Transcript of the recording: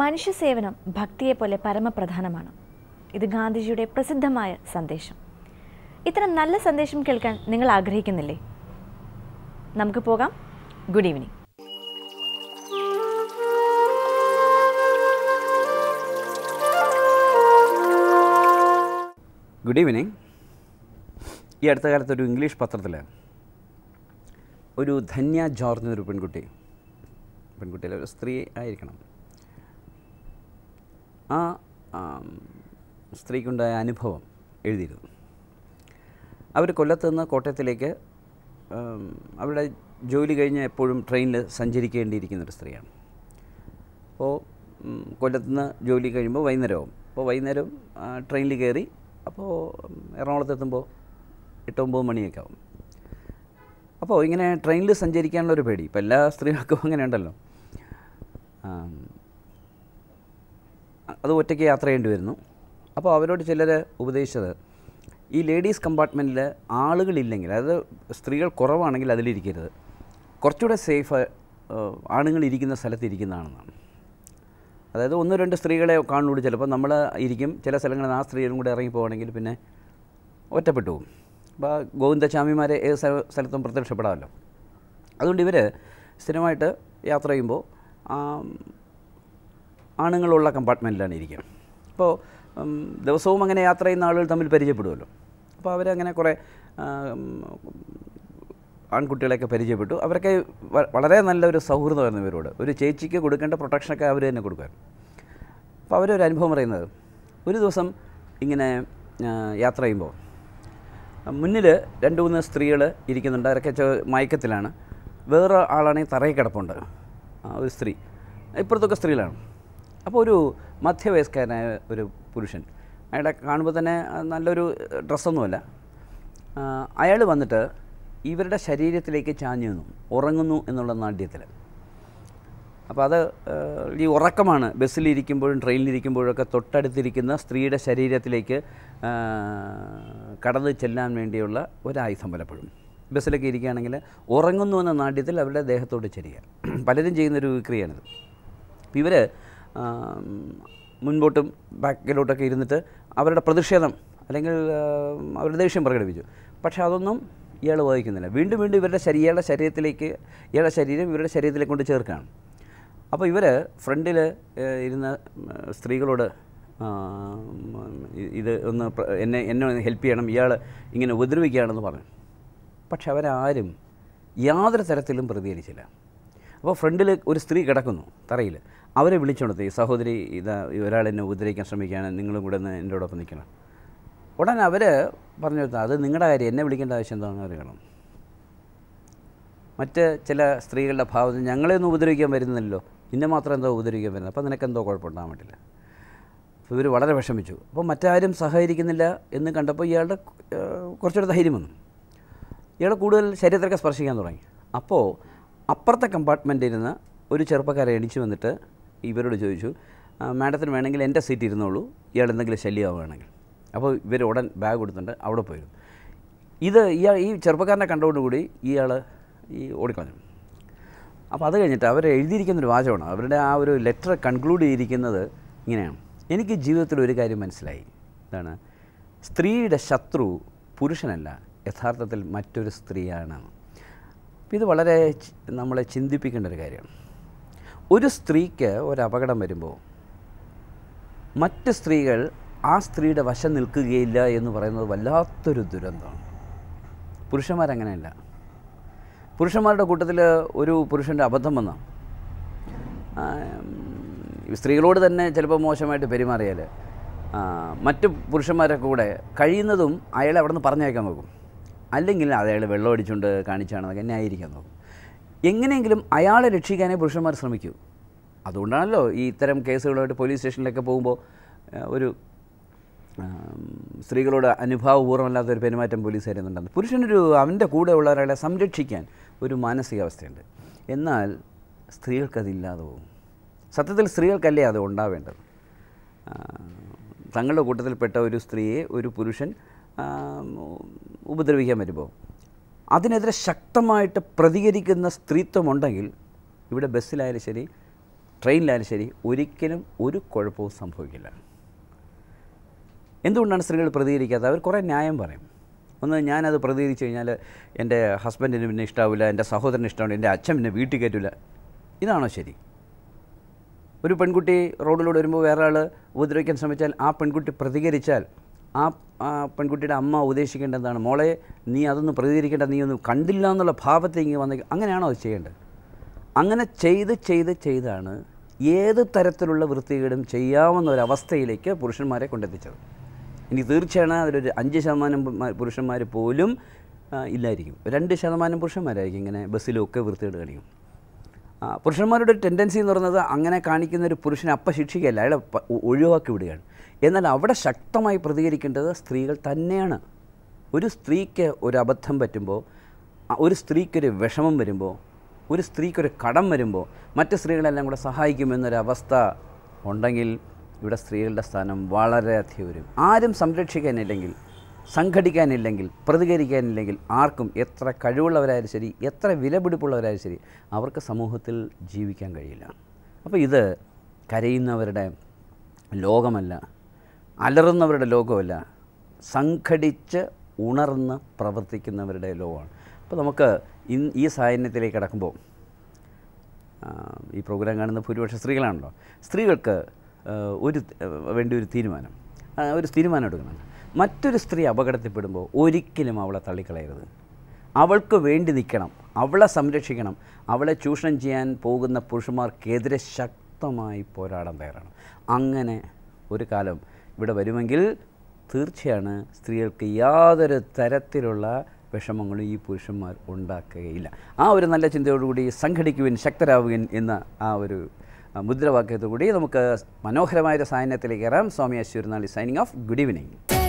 മനുഷ്യസേവനം ഭക്തിയെപ്പോലെ പരമപ്രധാനമാണ്. ഇത് ഗാന്ധിജിയുടെ പ്രസിദ്ധമായ സന്ദേശം. ഇത്തരം നല്ല സന്ദേശം കേൾക്കാൻ നിങ്ങൾ ആഗ്രഹിക്കുന്നില്ലേ? നമുക്ക് പോകാം. ഗുഡ് ഈവനിങ് ഗുഡ് ഈവനിങ് ഈ അടുത്ത കാലത്ത് ഒരു ഇംഗ്ലീഷ് പത്രത്തിൽ ഒരു ധന്യ ജോർജ് എന്നൊരു പെൺകുട്ടി പെൺകുട്ടിയിലെ ഒരു സ്ത്രീ ആയിരിക്കണം. ആ സ്ത്രീക്കുണ്ടായ അനുഭവം എഴുതിയിരുന്നു. അവർ കൊല്ലത്ത് നിന്ന് കോട്ടയത്തിലേക്ക് അവരുടെ ജോലി കഴിഞ്ഞ് എപ്പോഴും ട്രെയിനിൽ സഞ്ചരിക്കേണ്ടിയിരിക്കുന്നൊരു സ്ത്രീയാണ്. അപ്പോൾ കൊല്ലത്ത് നിന്ന് ജോലി കഴിയുമ്പോൾ വൈകുന്നേരമാവും. അപ്പോൾ വൈകുന്നേരം ട്രെയിനിൽ കയറി അപ്പോൾ എറണാകുളത്ത് എത്തുമ്പോൾ എട്ട് ഒമ്പത് മണിയൊക്കെ ആവും. അപ്പോൾ ഇങ്ങനെ ട്രെയിനിൽ സഞ്ചരിക്കാനുള്ള ഒരു പേടി. ഇപ്പോൾ എല്ലാ സ്ത്രീകൾക്കും അങ്ങനെ ഉണ്ടല്ലോ അത് ഒറ്റയ്ക്ക് യാത്ര ചെയ്യേണ്ടി വരുന്നു. അപ്പോൾ അവരോട് ചിലർ ഉപദേശിച്ചത് ഈ ലേഡീസ് കമ്പാർട്ട്മെന്റിൽ ആളുകളില്ലെങ്കിൽ അതായത് സ്ത്രീകൾ കുറവാണെങ്കിൽ അതിലിരിക്കരുത്. കുറച്ചുകൂടെ സേഫ് ആണുങ്ങൾ ഇരിക്കുന്ന സ്ഥലത്ത് ഇരിക്കുന്നതാണെന്നാണ്. അതായത് ഒന്ന് രണ്ട് സ്ത്രീകളെ കാണുള്ളൂ ചിലപ്പോൾ. നമ്മൾ ഇരിക്കും ചില സ്ഥലങ്ങളിൽ ആ സ്ത്രീകളും കൂടെ ഇറങ്ങി പോവുകയാണെങ്കിൽ പിന്നെ ഒറ്റപ്പെട്ടു പോകും. അപ്പോൾ ഗോവിന്ദസ്വാമിമാരെ ഏത് സ്ഥല- സ്ഥലത്തും പ്രത്യക്ഷപ്പെടാമല്ലോ. അതുകൊണ്ട് ഇവർ സ്ഥിരമായിട്ട് യാത്ര ചെയ്യുമ്പോൾ ആണുങ്ങളുള്ള കമ്പാർട്ട്മെന്റിലാണ് ഇരിക്കുക അപ്പോൾ ദിവസവും അങ്ങനെ യാത്ര ചെയ്യുന്ന ആളുകൾ തമ്മിൽ പരിചയപ്പെടുമല്ലോ. അപ്പോൾ അവരങ്ങനെ കുറേ ആൺകുട്ടികളെയൊക്കെ പരിചയപ്പെട്ടു. അവരൊക്കെ വളരെ നല്ലൊരു സൗഹൃദമായിരുന്നു ഇവരോട്. ഒരു ചേച്ചിക്ക് കൊടുക്കേണ്ട പ്രൊട്ടക്ഷനൊക്കെ അവർ തന്നെ കൊടുക്കാൻ അപ്പോൾ അവരൊരു അനുഭവം പറയുന്നത് ഒരു ദിവസം ഇങ്ങനെ യാത്ര ചെയ്യുമ്പോൾ മുന്നിൽ രണ്ട് മൂന്ന് സ്ത്രീകൾ ഇരിക്കുന്നുണ്ട്. അവരൊക്കെ മയക്കത്തിലാണ്. വേറെ ആളാണെങ്കിൽ തറയിൽ കിടപ്പുണ്ട്. ഒരു സ്ത്രീ. ഇപ്പുറത്തൊക്കെ സ്ത്രീകളാണ്. അപ്പോൾ ഒരു മധ്യവയസ്കനായ ഒരു പുരുഷൻ. അയാളെ കാണുമ്പോൾ തന്നെ നല്ലൊരു ഡ്രസ്സൊന്നുമല്ല. അയാൾ വന്നിട്ട് ഇവരുടെ ശരീരത്തിലേക്ക് ചാഞ്ഞു നിന്നു. ഉറങ്ങുന്നു എന്നുള്ള നാട്യത്തിൽ അപ്പോൾ അത് ഈ ഉറക്കമാണ് ബസ്സിലിരിക്കുമ്പോഴും ട്രെയിനിലിരിക്കുമ്പോഴൊക്കെ തൊട്ടടുത്തിരിക്കുന്ന സ്ത്രീയുടെ ശരീരത്തിലേക്ക് കടന്നു ചെല്ലാൻ വേണ്ടിയുള്ള ഒരായുധം പലപ്പോഴും ബസ്സിലൊക്കെ ഇരിക്കുകയാണെങ്കിൽ ഉറങ്ങുന്നു എന്ന നാട്യത്തിൽ അവരുടെ ദേഹത്തോട് ചെരിക പലരും ചെയ്യുന്നൊരു ക്രിയയാണിത് ഇവർ മുൻപോട്ടും ബാക്കിലോട്ടൊക്കെ ഇരുന്നിട്ട് അവരുടെ പ്രതിഷേധം അല്ലെങ്കിൽ അവരുടെ ദേഷ്യം പ്രകടിപ്പിച്ചു. പക്ഷേ അതൊന്നും ഇയാൾ വായിക്കുന്നില്ല വീണ്ടും വീണ്ടും ഇവരുടെ ഇയാളുടെ ശരീരത്തിലേക്ക് ഇയാളുടെ ശരീരം ഇവരുടെ ശരീരത്തിലേക്ക് കൊണ്ട് ചേർക്കുകയാണ്. അപ്പോൾ ഇവർ ഫ്രണ്ടിൽ ഇരുന്ന സ്ത്രീകളോട് ഇത് ഒന്ന് എന്നെ എന്നെ ഹെൽപ്പ് ചെയ്യണം ഇയാൾ ഇങ്ങനെ ഉപദ്രവിക്കുകയാണെന്ന് പറഞ്ഞു. പക്ഷെ അവരാരും യാതൊരു തരത്തിലും പ്രതികരിച്ചില്ല. അപ്പോൾ ഫ്രണ്ടിൽ ഒരു സ്ത്രീ കിടക്കുന്നു തറയിൽ. അവരെ വിളിച്ചുകൊടുത്ത് ഈ സഹോദരി ഇതാ ഒരാൾ എന്നെ ഉപദ്രവിക്കാൻ ശ്രമിക്കുകയാണ് നിങ്ങളും കൂടെ ഒന്ന് എന്റെ ഒപ്പം നിൽക്കണം. ഉടനെ അവർ പറഞ്ഞു അത് നിങ്ങളുടെ കാര്യം എന്നെ വിളിക്കേണ്ട ആവശ്യം എന്താണെന്ന് അറിയണം. മറ്റ് ചില സ്ത്രീകളുടെ ഭാവത്തിൽ ഞങ്ങളെ ഒന്നും ഉപദ്രവിക്കാൻ വരുന്നില്ലല്ലോ നിന്നെ മാത്രം എന്തോ ഉപദ്രവിക്കാൻ വരുന്നത്? അപ്പോൾ നിനക്കെന്തോ കുഴപ്പമുണ്ടാകാൻ പറ്റില്ല അപ്പോൾ ഇവർ വളരെ വിഷമിച്ചു. അപ്പോൾ മറ്റാരും സഹകരിക്കുന്നില്ല എന്ന് കണ്ടപ്പോൾ ഇയാളുടെ കുറച്ചുകൂടെ ധൈര്യം വന്നു. ഇയാൾ കൂടുതൽ ശരീരത്തിലൊക്കെ സ്പർശിക്കാൻ തുടങ്ങി. അപ്പോൾ അപ്പുറത്തെ കമ്പാർട്ട്മെന്റിൽ നിന്ന് ഒരു ചെറുപ്പക്കാരെ എണിച്ചു വന്നിട്ട് ഇവരോട് ചോദിച്ചു "ആ, മാഡത്തിന് വേണമെങ്കിൽ എന്റെ സീറ്റ് ഇരുന്നോളൂ. ഇയാൾ എന്തെങ്കിലും ശല്യമാവുകയാണെങ്കിൽ. അപ്പോൾ ഇവർ ഉടൻ ബാഗ് കൊടുത്തിട്ട് അവിടെ പോയിരുന്നു. ഇത് ഇയാൾ ഈ ചെറുപ്പക്കാരനെ കണ്ടോടുകൂടി ഇയാൾ ഈ ഓടിക്കളഞ്ഞു. അപ്പോൾ അത് കഴിഞ്ഞിട്ട് അവർ എഴുതിയിരിക്കുന്നൊരു വാചകമാണ്. അവരുടെ ആ ഒരു ലെറ്റർ കൺക്ലൂഡ് ചെയ്തിരിക്കുന്നത് ഇങ്ങനെയാണ്. എനിക്ക് ജീവിതത്തിൽ ഒരു കാര്യം മനസ്സിലായി. എന്താണ് സ്ത്രീയുടെ ശത്രു പുരുഷനല്ല യഥാർത്ഥത്തിൽ മറ്റൊരു സ്ത്രീയാണ്. ഇത് വളരെ നമ്മളെ ചിന്തിപ്പിക്കേണ്ട ഒരു കാര്യമാണ് ഒരു സ്ത്രീക്ക് ഒരു അപകടം വരുമ്പോൾ മറ്റ് സ്ത്രീകൾ ആ സ്ത്രീയുടെ വശം നിൽക്കുകയില്ല എന്ന് പറയുന്നത് വല്ലാത്തൊരു ദുരന്തമാണ്. പുരുഷന്മാരങ്ങനെയല്ല. പുരുഷന്മാരുടെ കൂട്ടത്തിൽ ഒരു പുരുഷന്റെ അബദ്ധം വന്ന. സ്ത്രീകളോട് തന്നെ ചിലപ്പോൾ മോശമായിട്ട് പെരുമാറിയാൽ മറ്റു മറ്റ് പുരുഷന്മാരെ കൂടെ കഴിയുന്നതും അയാളെ അവിടെ നിന്ന് പറഞ്ഞയക്കാൻ നോക്കും. അല്ലെങ്കിൽ അയാൾ വെള്ളം അടിച്ചുകൊണ്ട് കാണിച്ചാണെന്നൊക്കെ നോക്കും. എങ്ങനെയെങ്കിലും അയാളെ രക്ഷിക്കാനേ പുരുഷന്മാർ ശ്രമിക്കൂ. അതുകൊണ്ടാണല്ലോ ഈ ഇത്തരം കേസുകളുമായിട്ട് പോലീസ് സ്റ്റേഷനിലൊക്കെ പോകുമ്പോൾ ഒരു സ്ത്രീകളോട് അനുഭാവപൂർവമല്ലാത്ത ഒരു പെരുമാറ്റം പോലീസ് തരുന്നുണ്ടെന്ന്. പുരുഷനൊരു അവന്റെ കൂടെ ഉള്ള ഒരാളെ സംരക്ഷിക്കാൻ ഒരു മാനസികാവസ്ഥയുണ്ട്. എന്നാൽ സ്ത്രീകൾക്കതില്ലാതെ പോകും. സത്യത്തിൽ സ്ത്രീകൾക്കല്ലേ അത് ഉണ്ടാവേണ്ടത്? തങ്ങളുടെ കൂട്ടത്തിൽപ്പെട്ട ഒരു സ്ത്രീയെ ഒരു പുരുഷൻ ഉപദ്രവിക്കാൻ വരുമ്പോൾ അതിനെതിരെ ശക്തമായിട്ട് പ്രതികരിക്കുന്ന സ്ത്രീത്വമുണ്ടെങ്കിൽ ഇവിടെ ബസ്സിലായാലും ശരി ട്രെയിനിലായാലും ശരി ഒരിക്കലും ഒരു കുഴപ്പവും സംഭവിക്കില്ല. എന്തുകൊണ്ടാണ് സ്ത്രീകൾ പ്രതികരിക്കാത്തത്? അവർ കുറേ ന്യായം പറയും. ഒന്ന് ഞാനത് പ്രതികരിച്ചു കഴിഞ്ഞാൽ എന്റെ ഹസ്ബൻഡിന് പിന്നെ ഇഷ്ടാവില്ല എന്റെ സഹോദരന് ഇഷ്ടമാണ് എന്റെ അച്ഛൻ പിന്നെ വീട്ടിൽ കയറ്റില്ല ഇതാണോ ശരി? ഒരു പെൺകുട്ടി റോഡിലൂടെ വരുമ്പോൾ വേറെ ആൾ ഉപദ്രവിക്കാൻ ശ്രമിച്ചാൽ ആ പെൺകുട്ടി പ്രതികരിച്ചാൽ ആ പെൺകുട്ടിയുടെ അമ്മ ഉദ്ദേശിക്കേണ്ടതാണ് മോളെ നീ അതൊന്നും പ്രതികരിക്കേണ്ട നീ ഒന്നും കണ്ടില്ല എന്നുള്ള ഭാവത്തെ ഇങ്ങനെ വന്നേക്കും. അങ്ങനെയാണോ അത് ചെയ്യേണ്ടത്? അങ്ങനെ ചെയ്ത് ചെയ്ത് ചെയ്താണ് ഏത് തരത്തിലുള്ള വൃത്തികേടും ചെയ്യാവുന്ന ഒരവസ്ഥയിലേക്ക് പുരുഷന്മാരെ കൊണ്ടെത്തിച്ചത്. ഇനി തീർച്ചയാണ് അതിലൊരു അഞ്ച് ശതമാനം പുരുഷന്മാർ പോലും ഇല്ലായിരിക്കും. രണ്ട് ശതമാനം പുരുഷന്മാരായിരിക്കും ഇങ്ങനെ ബസ്സിലൊക്കെ വൃത്തികേട് കാണിക്കും. പുരുഷന്മാരുടെ ടെൻഡൻസി എന്ന് പറയുന്നത് അങ്ങനെ കാണിക്കുന്ന ഒരു പുരുഷനെ അപ്പം ശിക്ഷിക്കുകയല്ല. അയാളെ ഒഴിവാക്കി വിടുകയാണ്. എന്നാൽ അവിടെ ശക്തമായി പ്രതികരിക്കേണ്ടത് സ്ത്രീകൾ തന്നെയാണ്. ഒരു സ്ത്രീക്ക് ഒരു അബദ്ധം പറ്റുമ്പോൾ ഒരു സ്ത്രീക്കൊരു വിഷമം വരുമ്പോൾ ഒരു സ്ത്രീക്കൊരു കടം വരുമ്പോൾ മറ്റ് സ്ത്രീകളെല്ലാം കൂടെ സഹായിക്കുമെന്നൊരവസ്ഥ ഉണ്ടെങ്കിൽ ഇവിടെ സ്ത്രീകളുടെ സ്ഥാനം വളരെയധികം വരും ആരും സംരക്ഷിക്കാനില്ലെങ്കിൽ സംഘടിക്കാനില്ലെങ്കിൽ പ്രതികരിക്കാനില്ലെങ്കിൽ ആർക്കും എത്ര കഴിവുള്ളവരായാലും ശരി എത്ര വിലപിടിപ്പുള്ളവരായാലും ശരി അവർക്ക് സമൂഹത്തിൽ ജീവിക്കാൻ കഴിയില്ല. അപ്പോൾ ഇത് കരയുന്നവരുടെ ലോകമല്ല അലറുന്നവരുടെ ലോകമല്ല സംഘടിച്ച് ഉണർന്ന് പ്രവർത്തിക്കുന്നവരുടെ ലോകമാണ്. അപ്പോൾ നമുക്ക് ഇൻ ഈ സാഹചര്യത്തിലേക്ക് കടക്കുമ്പോൾ ഈ പ്രോഗ്രാം കാണുന്ന ഭൂരിപക്ഷ സ്ത്രീകളാണല്ലോ. സ്ത്രീകൾക്ക് ഒരു വേണ്ടി ഒരു തീരുമാനം. ഒരു തീരുമാനം എടുക്കണം. മറ്റൊരു സ്ത്രീ അപകടത്തിൽപ്പെടുമ്പോൾ ഒരിക്കലും അവളെ തള്ളിക്കളയരുത്. അവൾക്ക് വേണ്ടി നിൽക്കണം. അവളെ സംരക്ഷിക്കണം. അവളെ ചൂഷണം ചെയ്യാൻ പോകുന്ന പുരുഷന്മാർക്കെതിരെ ശക്തമായി പോരാടാൻ തയ്യാറാണ്. അങ്ങനെ ഒരു കാലം ഇവിടെ വരുമെങ്കിൽ തീർച്ചയാണ് സ്ത്രീകൾക്ക് യാതൊരു തരത്തിലുള്ള വിഷമങ്ങളും ഈ പുരുഷന്മാർ ഉണ്ടാക്കുകയില്ല. ആ ഒരു നല്ല ചിന്തയോടുകൂടി സംഘടിക്കുവിൻ ശക്തരാകുവിൻ എന്ന ആ ഒരു മുദ്രാവാക്യത്തോടുകൂടി നമുക്ക് മനോഹരമായ സാന്നിധ്യത്തിലേക്ക് കയറാം. Swami അശ്വരനാളി signing off good evening.